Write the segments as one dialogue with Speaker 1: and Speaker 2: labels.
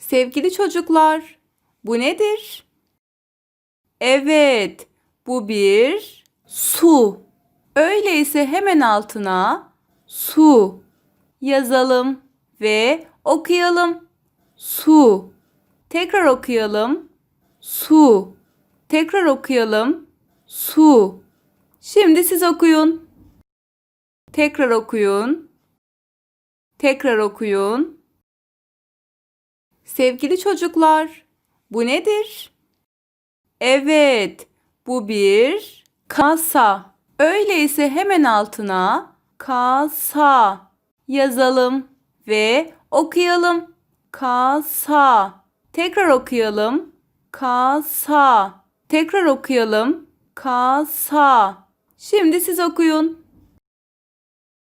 Speaker 1: Sevgili çocuklar, bu nedir? Evet, bu bir su. Öyleyse hemen altına su yazalım ve okuyalım. Su. Tekrar okuyalım. Su. Tekrar okuyalım. Su. Şimdi siz okuyun. Tekrar okuyun. Tekrar okuyun. Sevgili çocuklar, bu nedir? Evet, bu bir kasa. Öyleyse hemen altına kasa yazalım ve okuyalım. Kasa. Tekrar okuyalım. Kasa. Tekrar okuyalım. Kasa. Şimdi siz okuyun.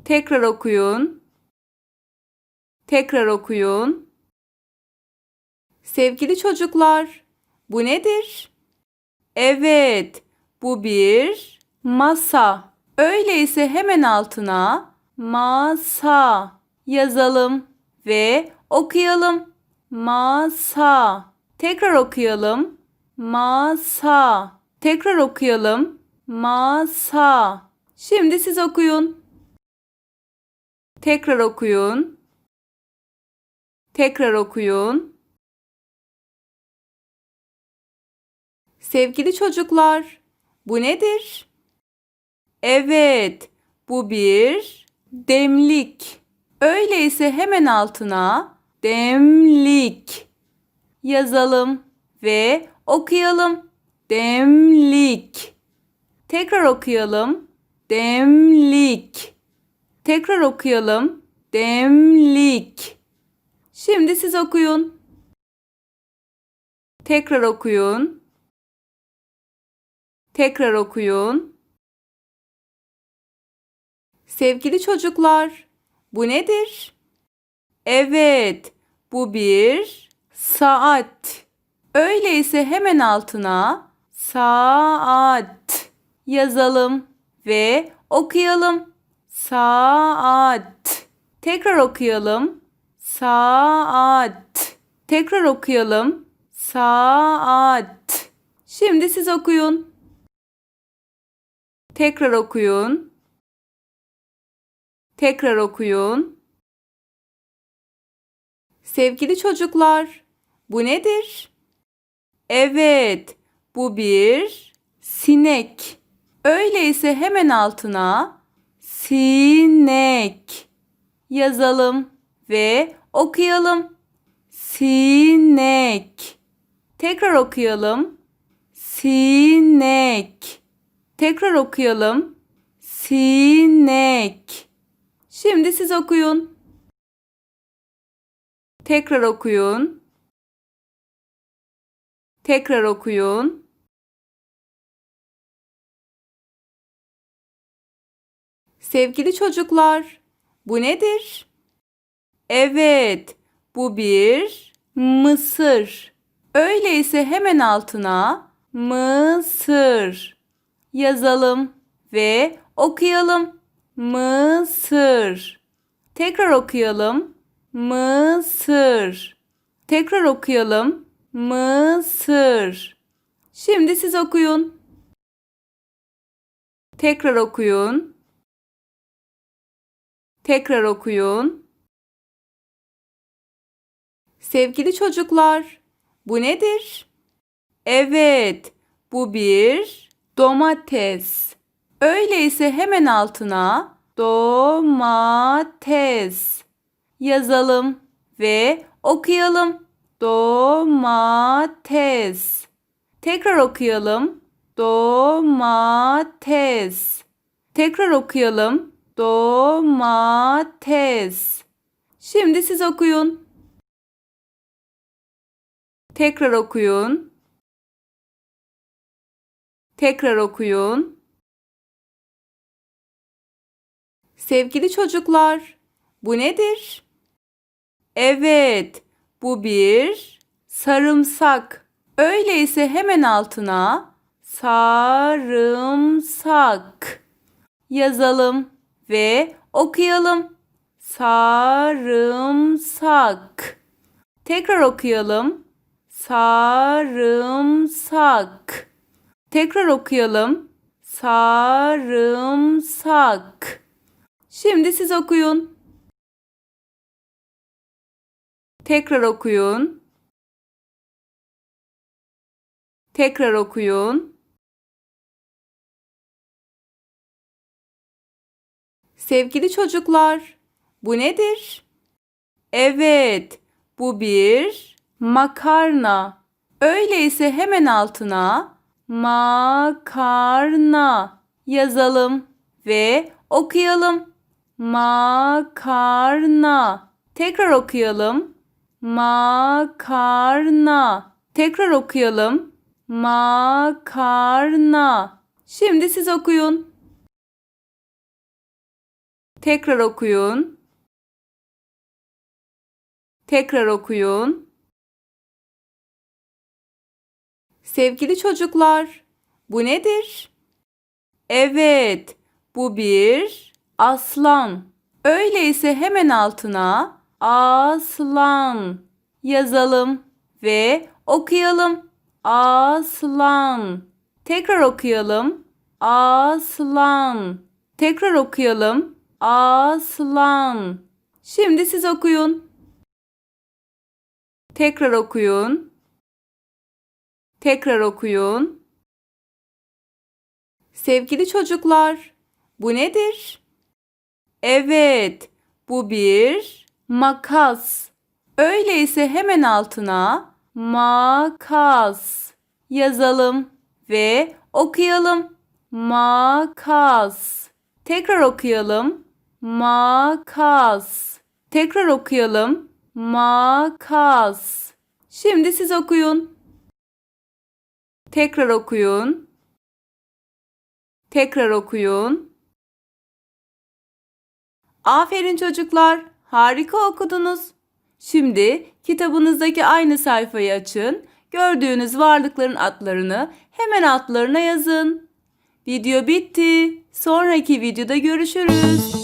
Speaker 1: Tekrar okuyun. Tekrar okuyun. Sevgili çocuklar, bu nedir? Evet, bu bir masa. Öyleyse hemen altına masa yazalım ve okuyalım. Masa. Tekrar okuyalım. Masa. Tekrar okuyalım. Masa. Şimdi siz okuyun. Tekrar okuyun. Tekrar okuyun. Sevgili çocuklar, bu nedir? Evet, bu bir demlik. Öyleyse hemen altına demlik yazalım ve okuyalım. Demlik. Tekrar okuyalım. Demlik. Tekrar okuyalım. Demlik. Şimdi siz okuyun. Tekrar okuyun. Tekrar okuyun. Sevgili çocuklar, bu nedir? Evet, bu bir saat. Öyleyse hemen altına saat yazalım ve okuyalım. Saat. Tekrar okuyalım. Saat. Tekrar okuyalım. Saat. Şimdi siz okuyun. Tekrar okuyun. Tekrar okuyun. Sevgili çocuklar, bu nedir? Evet, bu bir sinek. Öyleyse hemen altına sinek yazalım ve okuyalım. Sinek. Tekrar okuyalım. Sinek. Tekrar okuyalım. Sinek. Şimdi siz okuyun. Tekrar okuyun. Tekrar okuyun. Sevgili çocuklar, bu nedir? Evet, bu bir mısır. Öyleyse hemen altına mısır yazalım ve okuyalım. Mısır. Tekrar okuyalım. Mısır. Tekrar okuyalım. Mısır. Şimdi siz okuyun. Tekrar okuyun. Tekrar okuyun. Sevgili çocuklar, bu nedir? Evet, bu bir domates. Öyleyse hemen altına domates yazalım ve okuyalım. Domates. Tekrar okuyalım. Domates. Tekrar okuyalım. Domates. Şimdi siz okuyun. Tekrar okuyun. Tekrar okuyun. Sevgili çocuklar, bu nedir? Evet, bu bir sarımsak. Öyleyse hemen altına sarımsak yazalım ve okuyalım. Sarımsak. Tekrar okuyalım. Sarımsak. Tekrar okuyalım. Sarımsak. Şimdi siz okuyun. Tekrar okuyun. Tekrar okuyun. Sevgili çocuklar, bu nedir? Evet, bu bir makarna. Öyleyse hemen altına makarna yazalım ve okuyalım. Makarna. Tekrar okuyalım. Makarna. Tekrar okuyalım. Makarna. Şimdi siz okuyun. Tekrar okuyun. Tekrar okuyun. Sevgili çocuklar, bu nedir? Evet, bu bir aslan. Öyleyse hemen altına aslan yazalım ve okuyalım. Aslan. Tekrar okuyalım. Aslan. Tekrar okuyalım. Aslan. Şimdi siz okuyun. Tekrar okuyun. Tekrar okuyun. Sevgili çocuklar, bu nedir? Evet, bu bir makas. Öyleyse hemen altına makas yazalım ve okuyalım. Makas. Tekrar okuyalım. Makas. Tekrar okuyalım. Makas. Şimdi siz okuyun. Tekrar okuyun. Tekrar okuyun. Aferin çocuklar. Harika okudunuz. Şimdi kitabınızdaki aynı sayfayı açın. Gördüğünüz varlıkların adlarını hemen altlarına yazın. Video bitti. Sonraki videoda görüşürüz.